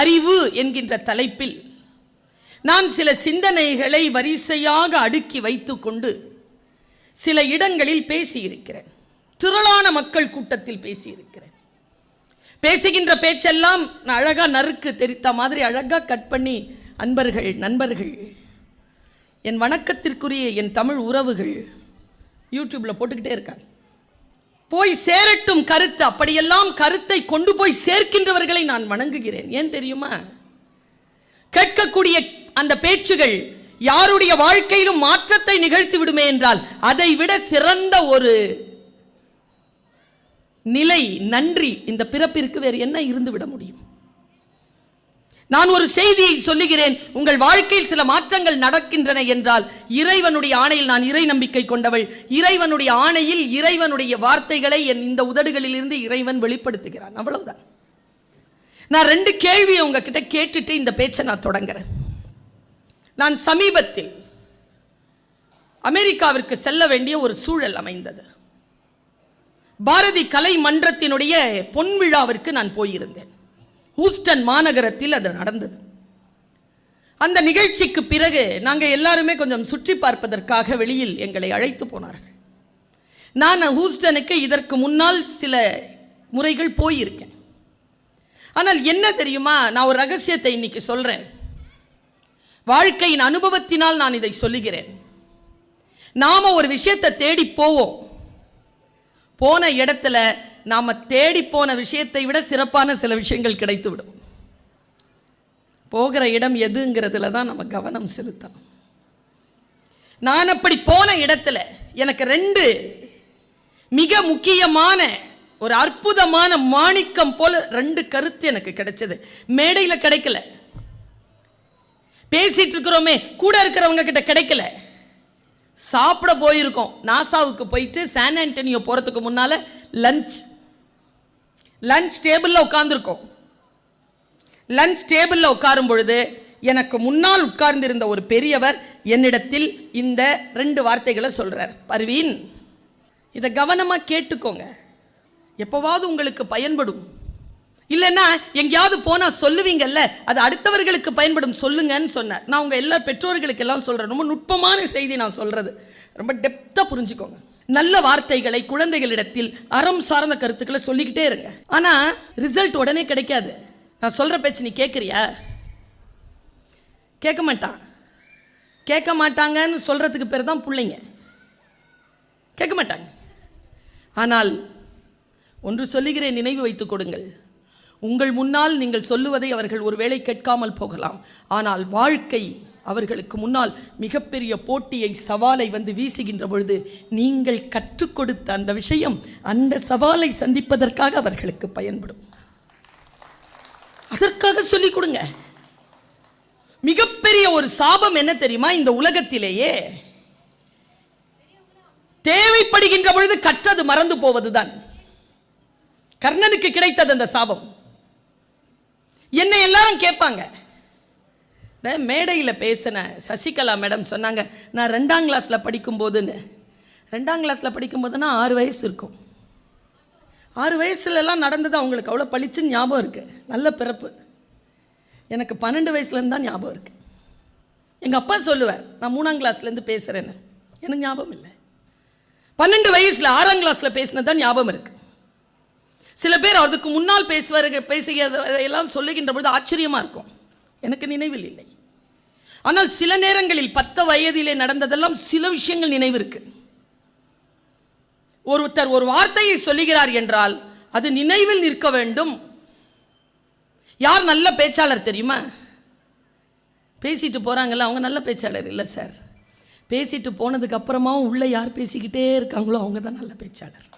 அறிவு என்கின்ற தலைப்பில் நான் சில சிந்தனைகளை வரிசையாக அடுக்கி வைத்துக்கொண்டு சில இடங்களில் பேசியிருக்கிறேன். திரளான மக்கள் கூட்டத்தில் பேசியிருக்கிறேன். பேசுகின்ற பேச்செல்லாம் நான் அழகாக நறுக்கு தெரித்த மாதிரி அழகாக கட் பண்ணி அன்பர்கள் நண்பர்கள் என் வணக்கத்திற்குரிய என் தமிழ் உறவுகள் யூடியூப்பில் போட்டுக்கிட்டே இருக்காங்க. போய் சேரட்டும் கருத்து. அப்படியெல்லாம் கருத்தை கொண்டு போய் சேர்க்கின்றவர்களை நான் வணங்குகிறேன். ஏன் தெரியுமா? கேட்கக்கூடிய அந்த பேச்சுகள் யாருடைய வாழ்க்கையிலும் மாற்றத்தை நிகழ்த்தி விடுமே என்றால் அதை விட சிறந்த ஒரு நிலை நன்றி இந்த பிறப்பிற்கு வேறு என்ன இருந்து விட முடியும்? நான் ஒரு செய்தியை சொல்லுகிறேன். உங்கள் வாழ்க்கையில் சில மாற்றங்கள் நடக்கின்றன என்றால் இறைவனுடைய ஆணையில் நான் இறை நம்பிக்கை கொண்டவள். இறைவனுடைய ஆணையில் இறைவனுடைய வார்த்தைகளை என் இந்த உதடுகளில் இருந்து இறைவன் வெளிப்படுத்துகிறான். அவ்வளவுதான். நான் ரெண்டு கேள்வியை உங்ககிட்ட கேட்டுட்டு இந்த பேச்சை நான் தொடங்குறேன். நான் சமீபத்தில் அமெரிக்காவிற்கு செல்ல வேண்டிய ஒரு சூழல் அமைந்தது. பாரதி கலை மன்றத்தினுடைய பொன் விழாவிற்கு நான் போயிருந்தேன். ஹூஸ்டன் மாநகரத்தில் அது நடந்தது. அந்த நிகழ்ச்சிக்கு பிறகு நாங்கள் எல்லாருமே கொஞ்சம் சுற்றி பார்ப்பதற்காக வெளியில் எங்களை அழைத்து போனார்கள். நான் ஹூஸ்டனுக்கு இதற்கு முன்னால் சில முறைகள் போயிருக்கேன். ஆனால் என்ன தெரியுமா? நான் ஒரு ரகசியத்தை இன்னைக்கு சொல்கிறேன் வாழ்க்கையின் அனுபவத்தினால் நான் இதை சொல்லுகிறேன். நாம் ஒரு விஷயத்தை தேடி போவோம். போன இடத்துல நாம தேடி போன விஷயத்தை விட சிறப்பான சில விஷயங்கள் கிடைத்து விடும் போகிற இடம் எதுங்கிறதுல தான் நம்ம கவனம் செலுத்தணும். நான் அப்படி போன இடத்துல எனக்கு ரெண்டு மிக முக்கியமான ஒரு அற்புதமான மாணிக்கம் போல ரெண்டு கருத்து எனக்கு கிடைச்சது. மேடையில் கிடைக்கல. பேசிட்டு இருக்கிறோமே கூட இருக்கிறவங்க கிட்ட கிடைக்கல. சாப்பிட போயிருக்கோம். நாசாவுக்கு போயிட்டு சான் ஆண்டனியோ போகிறதுக்கு முன்னால் லஞ்ச் லஞ்ச் டேபிளில் உட்காந்துருக்கோம் லஞ்ச் டேபிளில் உட்காரும் பொழுது எனக்கு முன்னால் உட்கார்ந்திருந்த ஒரு பெரியவர் என்னிடத்தில் இந்த ரெண்டு வார்த்தைகளை சொல்கிறார் பர்வீன் இதை கவனமாக கேட்டுக்கோங்க. எப்போவாவது உங்களுக்கு பயன்படும். இல்லைன்னா எங்கேயாவது போனால் சொல்லுவீங்கல்ல அது அடுத்தவர்களுக்கு பயன்படும் சொல்லுங்கன்னு சொன்னார். நான் உங்கள் எல்லா பெற்றோர்களுக்கு எல்லாம் சொல்கிறேன் ரொம்ப நுட்பமான செய்தி நான் சொல்கிறது ரொம்ப டெப்த்தாக புரிஞ்சுக்கோங்க. நல்ல வார்த்தைகளை குழந்தைகளிடத்தில் அறம் சார்ந்த கருத்துக்களை சொல்லிக்கிட்டே இருங்க. ஆனால் ரிசல்ட் உடனே கிடைக்காது. நான் சொல்கிற பேச்சு நீ கேட்குறியா கேட்க மாட்டான். கேட்க மாட்டாங்கன்னு சொல்கிறதுக்கு பேர் தான் பிள்ளைங்க. கேட்க மாட்டாங்க. ஆனால் ஒன்று சொல்லுகிறேன் நினைவு வைத்துக் கொடுங்கள். உங்கள் முன்னால் நீங்கள் சொல்லுவதை அவர்கள் ஒருவேளை கேட்காமல் போகலாம். ஆனால் வாழ்க்கை அவர்களுக்கு முன்னால் மிகப்பெரிய போட்டியை சவாலை வந்து வீசுகின்ற பொழுது நீங்கள் கற்றுக் கொடுத்த அந்த விஷயம் அந்த சவாலை சந்திப்பதற்காக அவர்களுக்கு பயன்படும். அதற்காக சொல்லிக் கொடுங்க. மிகப்பெரிய ஒரு சாபம் என்ன தெரியுமா? இந்த உலகத்திலேயே தேவைப்படுகின்ற பொழுது கற்றது மறந்து போவதுதான். கர்ணனுக்கு கிடைத்தது அந்த சாபம். என்னை எல்லாரும் கேட்பாங்க. இந்த மேடையில் பேசின சசிகலா மேடம் சொன்னாங்க நான் ரெண்டாம் கிளாஸில் படிக்கும்போதுன்னு. ரெண்டாம் கிளாஸில் படிக்கும்போதுன்னா ஆறு வயசு இருக்கும். ஆறு வயசுலலாம் நடந்தது அவங்களுக்கு அவ்வளோ பளிச்சுன்னு ஞாபகம் இருக்குது நல்ல பிறப்பு. எனக்கு பன்னெண்டு வயசுலேருந்து தான் ஞாபகம் இருக்குது எங்கள் அப்பா சொல்லுவார் நான் மூணாம் கிளாஸ்லேருந்து பேசுகிறேன்னு எனக்கு ஞாபகம் இல்லை. பன்னெண்டு வயசில் ஆறாம் கிளாஸில் பேசினது தான் ஞாபகம் இருக்குது சில பேர் அதுக்கு முன்னால் பேசுவார்கள் பேசுகிறத எல்லாம் சொல்லுகின்ற பொழுது ஆச்சரியமாக இருக்கும். எனக்கு நினைவில் இல்லை. ஆனால் சில நேரங்களில் பத்து வயதிலே நடந்ததெல்லாம் சில விஷயங்கள் நினைவு இருக்கு. ஒருத்தர் ஒரு வார்த்தையை சொல்லுகிறார் என்றால் அது நினைவில் நிற்க வேண்டும். யார் நல்ல பேச்சாளர் தெரியுமா? பேசிட்டு போகிறாங்கல்ல அவங்க நல்ல பேச்சாளர் இல்லை சார். பேசிட்டு போனதுக்கு அப்புறமாவும் உள்ள யார் பேசிக்கிட்டே இருக்காங்களோ அவங்க தான் நல்ல பேச்சாளர்.